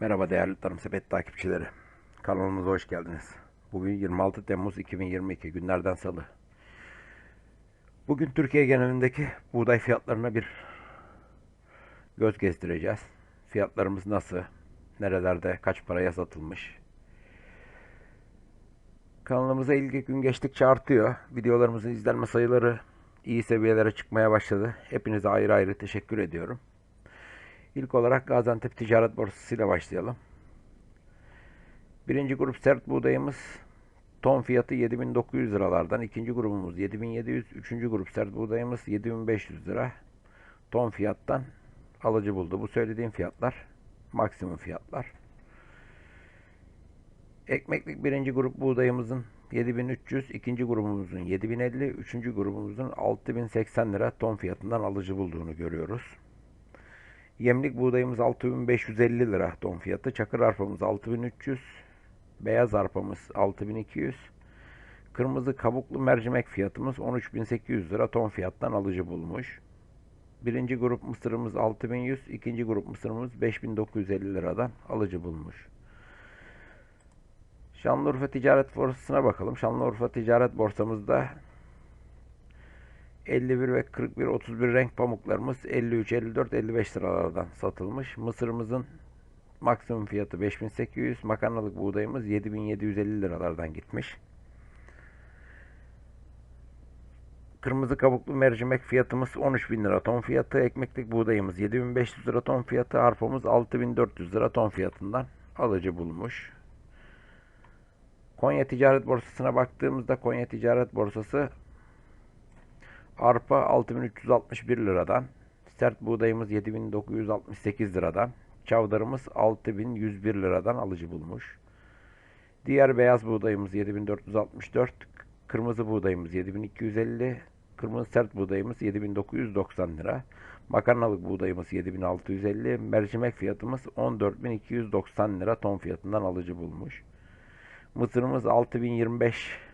Merhaba değerli Tarım Sepet takipçileri. Kanalımıza hoş geldiniz. Bugün 26 Temmuz 2022 günlerden salı. Bugün Türkiye genelindeki buğday fiyatlarına bir göz gezdireceğiz. Fiyatlarımız nasıl? Nerelerde kaç paraya satılmış? Kanalımıza ilgi gün geçtikçe artıyor. Videolarımızın izlenme sayıları iyi seviyelere çıkmaya başladı. Hepinize ayrı ayrı teşekkür ediyorum. İlk olarak Gaziantep Ticaret Borsası ile başlayalım. Birinci grup sert buğdayımız ton fiyatı 7900 liralardan. ikinci grubumuz 7700. Üçüncü grup sert buğdayımız 7500 lira. Ton fiyattan alıcı buldu. Bu söylediğim fiyatlar maksimum fiyatlar. Ekmeklik birinci grup buğdayımızın 7300, ikinci grubumuzun 7050, üçüncü grubumuzun 6080 lira ton fiyatından alıcı bulduğunu görüyoruz. Yemlik buğdayımız 6550 lira ton fiyatı. Çakır arpamız 6300. Beyaz arpamız 6200. Kırmızı kabuklu mercimek fiyatımız 13800 lira ton fiyattan alıcı bulmuş. Birinci grup mısırımız 6100, ikinci grup mısırımız 5950 liradan alıcı bulmuş. Şanlıurfa Ticaret Borsası'na bakalım. Şanlıurfa Ticaret Borsamızda 51 ve 41 31 renk pamuklarımız 53 54 55 liralardan satılmış. Mısırımızın maksimum fiyatı 5800, makarnalık buğdayımız 7750 liralardan gitmiş. Kırmızı kabuklu mercimek fiyatımız 13.000 lira ton fiyatı, ekmeklik buğdayımız 7500 lira ton fiyatı, arpamız 6400 lira ton fiyatından alıcı bulmuş. Konya Ticaret Borsası'na baktığımızda Konya Ticaret Borsası Arpa 6361 liradan. Sert buğdayımız 7968 liradan. Çavdarımız 6101 liradan alıcı bulmuş. Diğer beyaz buğdayımız 7464. Kırmızı buğdayımız 7250. Kırmızı sert buğdayımız 7990 lira. Makarnalık buğdayımız 7650. Mercimek fiyatımız 14290 lira ton fiyatından alıcı bulmuş. Mısırımız 6025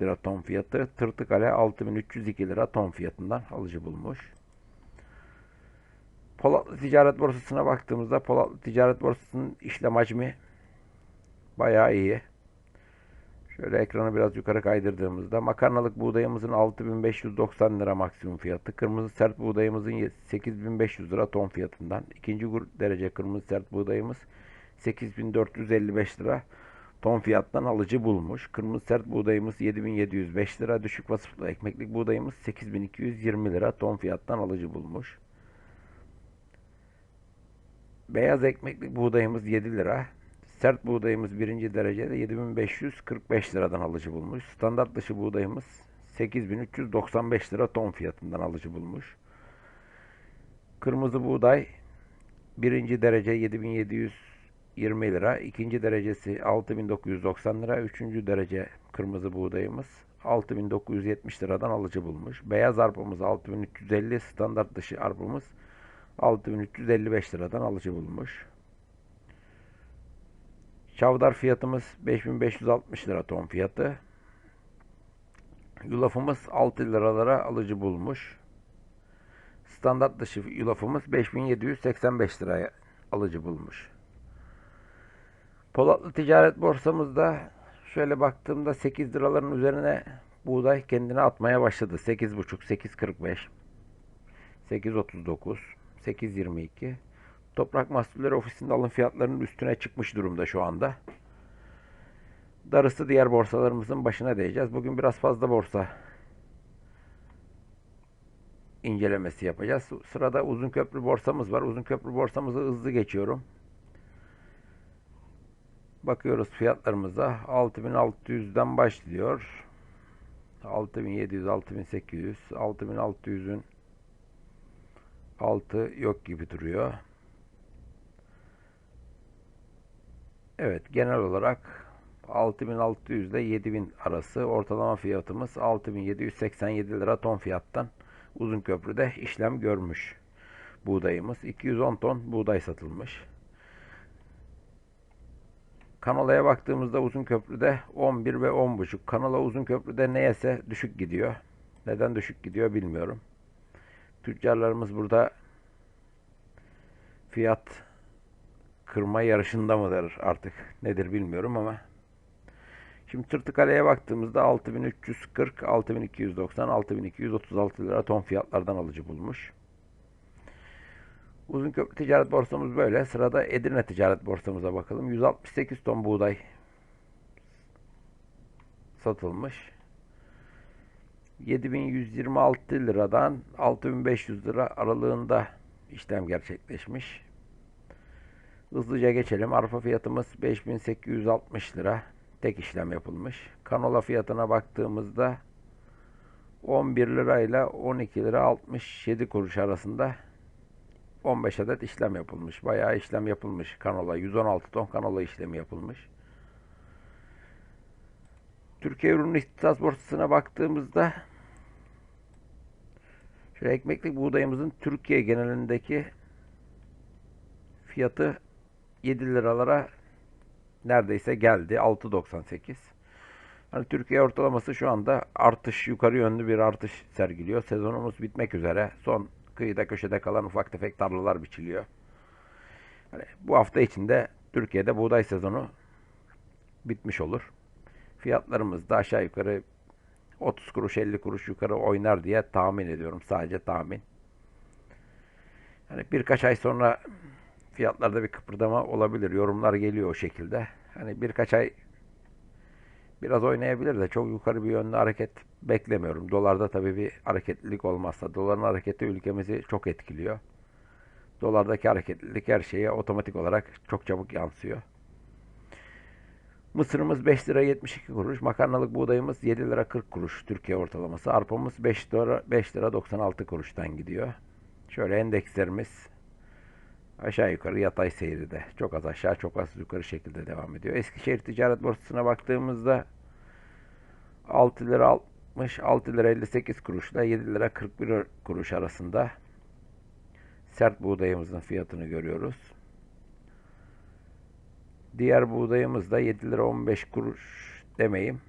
lira ton fiyatı. Tırtıkale 6302 lira ton fiyatından alıcı bulmuş. Polatlı Ticaret Borsası'na baktığımızda Polatlı Ticaret Borsası'nın işlem hacmi bayağı iyi. Şöyle ekranı biraz yukarı kaydırdığımızda makarnalık buğdayımızın 6590 lira maksimum fiyatı. Kırmızı sert buğdayımızın 8500 lira ton fiyatından. ikinci derece kırmızı sert buğdayımız 8455 lira ton fiyattan alıcı bulmuş. Kırmızı sert buğdayımız 7705 lira. Düşük vasıflı ekmeklik buğdayımız 8220 lira ton fiyattan alıcı bulmuş. Beyaz ekmeklik buğdayımız 7 lira. Sert buğdayımız birinci derecede 7545 liradan alıcı bulmuş. Standart dışı buğdayımız 8395 lira ton fiyatından alıcı bulmuş. Kırmızı buğday birinci derece 7720 lira. ikinci derecesi 6990 lira. Üçüncü derece kırmızı buğdayımız 6970 liradan alıcı bulmuş. Beyaz arpamız 6350. Standart dışı arpamız 6355 liradan alıcı bulmuş. Çavdar fiyatımız 5560 lira ton fiyatı. Yulafımız 6 liralara alıcı bulmuş. Standart dışı yulafımız 5785 liraya alıcı bulmuş. Polatlı Ticaret Borsamızda şöyle baktığımda 8 liraların üzerine buğday kendine atmaya başladı. 8.5, 8.45, 8.39, 8.22. Toprak Mahsulleri Ofisi'nde alım fiyatlarının üstüne çıkmış durumda şu anda. Darısı diğer borsalarımızın başına değeceğiz. Bugün biraz fazla borsa incelemesi yapacağız. Sırada uzun köprü borsamız var. Uzun köprü borsamızı hızlı geçiyorum. Bakıyoruz fiyatlarımıza. 6600'den başlıyor. 6700, 6800, 6600'ün altı yok gibi duruyor. Evet genel olarak 6600 ile 7000 arası ortalama fiyatımız 6787 lira ton fiyattan uzun köprüde işlem görmüş. Buğdayımız 210 ton buğday satılmış. Kanalaya baktığımızda uzun köprüde 11 ve 10.5. Kanala uzun köprüde neyse düşük gidiyor. Neden düşük gidiyor bilmiyorum. Tüccarlarımız burada fiyat kırma yarışında mıdır artık nedir bilmiyorum ama. Şimdi Tırtıkale'ye baktığımızda 6340, 6290, 6236 lira ton fiyatlardan alıcı bulmuş. Uzunköprü ticaret borsamız böyle. Sırada Edirne ticaret borsamıza bakalım. 168 ton buğday satılmış. 7126 liradan 6500 lira aralığında işlem gerçekleşmiş. Hızlıca geçelim. Arpa fiyatımız 5860 lira. Tek işlem yapılmış. Kanola fiyatına baktığımızda 11 lirayla 12 lira 67 kuruş arasında 15 adet işlem yapılmış. Bayağı işlem yapılmış kanola. 116 ton kanola işlemi yapılmış. Türkiye Ürün İhtisas Borsası'na baktığımızda şöyle ekmeklik buğdayımızın Türkiye genelindeki fiyatı 7 liralara neredeyse geldi. 6.98. Hani Türkiye ortalaması şu anda artış, yukarı yönlü bir artış sergiliyor. Sezonumuz bitmek üzere. Son kıyıda köşede kalan ufak tefek tarlalar biçiliyor. Hani bu hafta içinde Türkiye'de buğday sezonu bitmiş olur. Fiyatlarımız da aşağı yukarı 30 kuruş 50 kuruş yukarı oynar diye tahmin ediyorum. Sadece tahmin. Hani birkaç ay sonra fiyatlarda bir kıpırdama olabilir. Yorumlar geliyor o şekilde. Hani birkaç ay biraz oynayabilir de çok yukarı bir yönlü hareket beklemiyorum. Dolarda tabii bir hareketlilik olmazsa. Doların hareketi ülkemizi çok etkiliyor. Dolardaki hareketlilik her şeye otomatik olarak çok çabuk yansıyor. Mısırımız 5 lira 72 kuruş. Makarnalık buğdayımız 7 lira 40 kuruş Türkiye ortalaması. Arpamız 5 lira, 5 lira 96 kuruştan gidiyor. Şöyle endekslerimiz aşağı yukarı yatay seyride. Çok az aşağı çok az yukarı şekilde devam ediyor. Eskişehir Ticaret Borsası'na baktığımızda 6 lira 60, 6 lira 58 kuruşla 7 lira 41 kuruş arasında sert buğdayımızın fiyatını görüyoruz. Diğer buğdayımız da 7 lira 15 kuruş demeyeyim.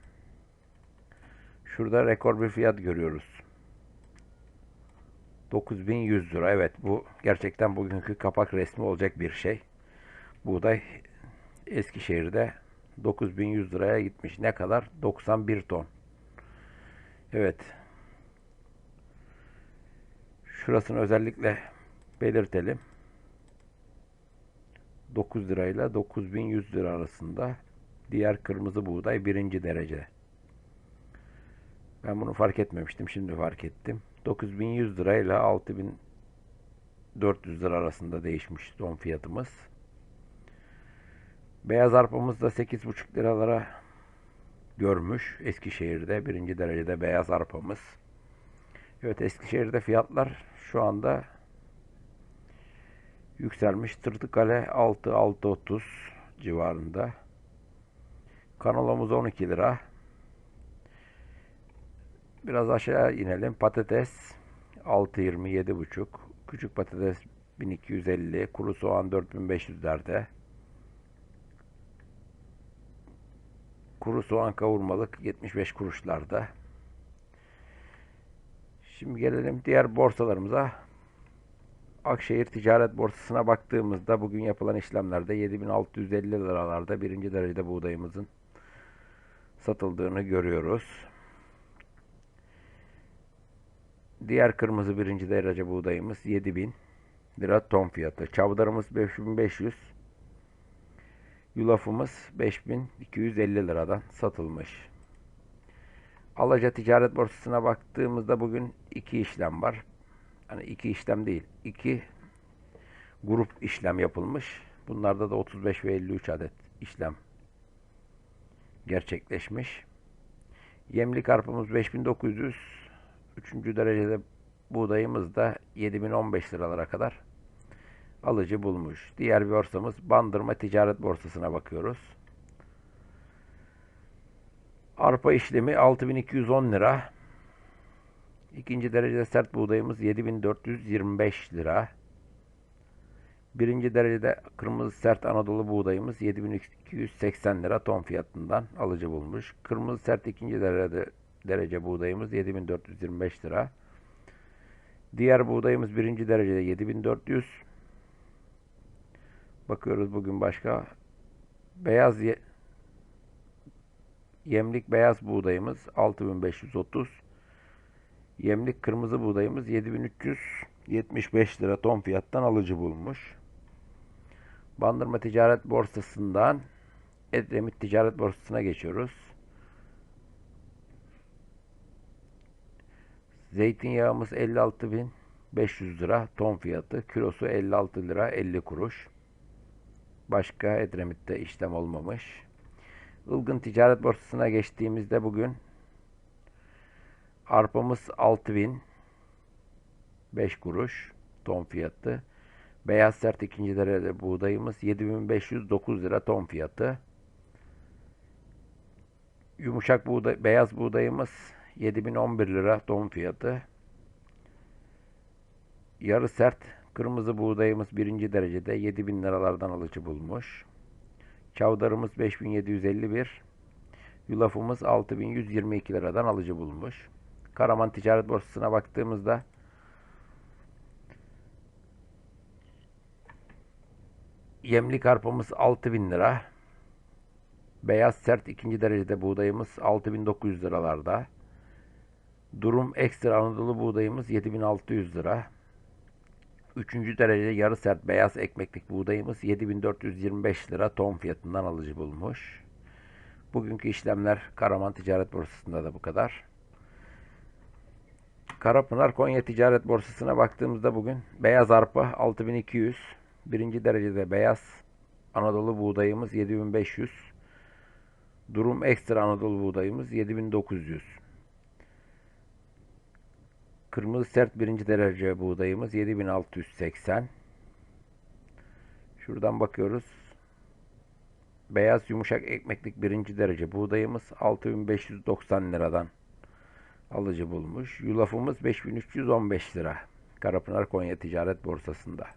Şurada rekor bir fiyat görüyoruz. 9100 lira. Evet bu gerçekten bugünkü kapak resmi olacak bir şey. Buğday Eskişehir'de 9100 liraya gitmiş. Ne kadar? 91 ton. Evet. Şurasını özellikle belirtelim. 9 lirayla 9100 lira arasında diğer kırmızı buğday birinci derece. Ben bunu fark etmemiştim. Şimdi fark ettim. 9100 lirayla 6400 lira arasında değişmiş don fiyatımız. Beyaz arpamız da 8,5 liralara görmüş. Eskişehir'de birinci derecede beyaz arpamız. Evet Eskişehir'de fiyatlar şu anda yükselmiş. Tırtıkale 6-6.30 civarında. Kanolamız 12 lira. Biraz aşağı inelim. Patates 6.20 7.5. Küçük patates 1250. Kuru soğan 4500'lerde. Kuru soğan kavurmalık 75 kuruşlarda. Şimdi gelelim diğer borsalarımıza. Akşehir Ticaret Borsası'na baktığımızda bugün yapılan işlemlerde 7650 liralarda birinci derecede buğdayımızın satıldığını görüyoruz. Diğer kırmızı birinci derece buğdayımız 7000 lira ton fiyatı. Çavdarımız 5500. Yulafımız 5250 liradan satılmış. Alaca Ticaret Borsası'na baktığımızda bugün iki işlem var. Hani iki işlem değil, iki grup işlem yapılmış. Bunlarda da 35 ve 53 adet işlem gerçekleşmiş. Yemlik arpamız 5900. Üçüncü derecede buğdayımız da 7015 liralara kadar alıcı bulmuş. Diğer borsamız Bandırma Ticaret Borsası'na bakıyoruz. Arpa işlemi 6210 lira. İkinci derecede sert buğdayımız 7425 lira. Birinci derecede kırmızı sert Anadolu buğdayımız 7280 lira ton fiyatından alıcı bulmuş. Kırmızı sert ikinci derecede derece buğdayımız 7425 lira. Diğer buğdayımız birinci derecede 7400. Bakıyoruz bugün başka. Beyaz ye- yemlik beyaz buğdayımız 6530. Yemlik kırmızı buğdayımız 7375 lira ton fiyattan alıcı bulmuş. Bandırma Ticaret Borsası'ndan Edremit Ticaret Borsası'na geçiyoruz. Zeytinyağımız 56.500 lira ton fiyatı. Kilosu 56 lira 50 kuruş. Başka Edremit'te işlem olmamış. Ilgın Ticaret Borsası'na geçtiğimizde bugün arpamız 6000 5 kuruş ton fiyatı. Beyaz sert ikinci derece buğdayımız 7509 lira ton fiyatı. Yumuşak buğday, beyaz buğdayımız 7011 lira ton fiyatı. Yarı sert kırmızı buğdayımız birinci derecede 7000 liralardan alıcı bulmuş. Çavdarımız 5751. Yulafımız 6122 liradan alıcı bulmuş. Karaman Ticaret Borsası'na baktığımızda yemlik arpamız 6000 lira. Beyaz sert ikinci derecede buğdayımız 6900 liralarda. Durum ekstra Anadolu buğdayımız 7600 lira. Üçüncü derece yarı sert beyaz ekmeklik buğdayımız 7425 lira ton fiyatından alıcı bulmuş. Bugünkü işlemler Karaman Ticaret Borsası'nda da bu kadar. Karapınar Konya Ticaret Borsası'na baktığımızda bugün beyaz arpa 6200, birinci derecede beyaz Anadolu buğdayımız 7500, durum ekstra Anadolu buğdayımız 7900. Kırmızı sert birinci derece buğdayımız 7680. Şuradan bakıyoruz. Beyaz yumuşak ekmeklik birinci derece buğdayımız 6590 liradan alıcı bulmuş. Yulafımız 5315 lira. Karapınar Konya Ticaret Borsası'nda.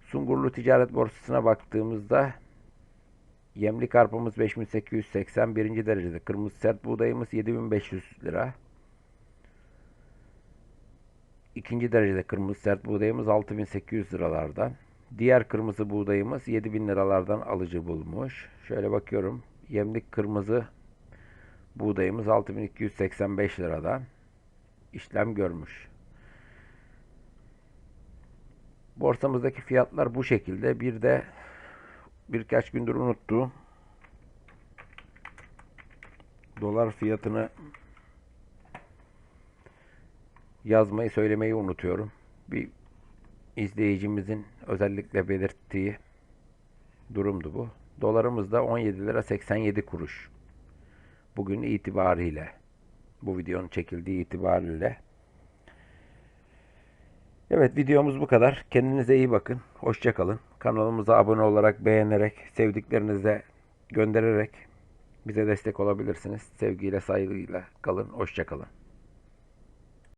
Sungurlu Ticaret Borsası'na baktığımızda yemlik arpamız 5880 birinci derecede. Kırmızı sert buğdayımız 7500 lira. İkinci derecede kırmızı sert buğdayımız 6800 liralardan. Diğer kırmızı buğdayımız 7000 liralardan alıcı bulmuş. Şöyle bakıyorum. Yemlik kırmızı buğdayımız 6285 liradan işlem görmüş. Borsamızdaki fiyatlar bu şekilde. Bir de birkaç gündür unuttuğum dolar fiyatını yazmayı söylemeyi unutuyorum. Bir izleyicimizin özellikle belirttiği durumdu bu. Dolarımız da 17 lira 87 kuruş. Bugün itibariyle bu videonun çekildiği itibariyle Evet videomuz bu kadar. Kendinize iyi bakın. Hoşçakalın. Kanalımıza abone olarak, beğenerek, sevdiklerinize göndererek bize destek olabilirsiniz. Sevgiyle, saygıyla kalın. Hoşçakalın.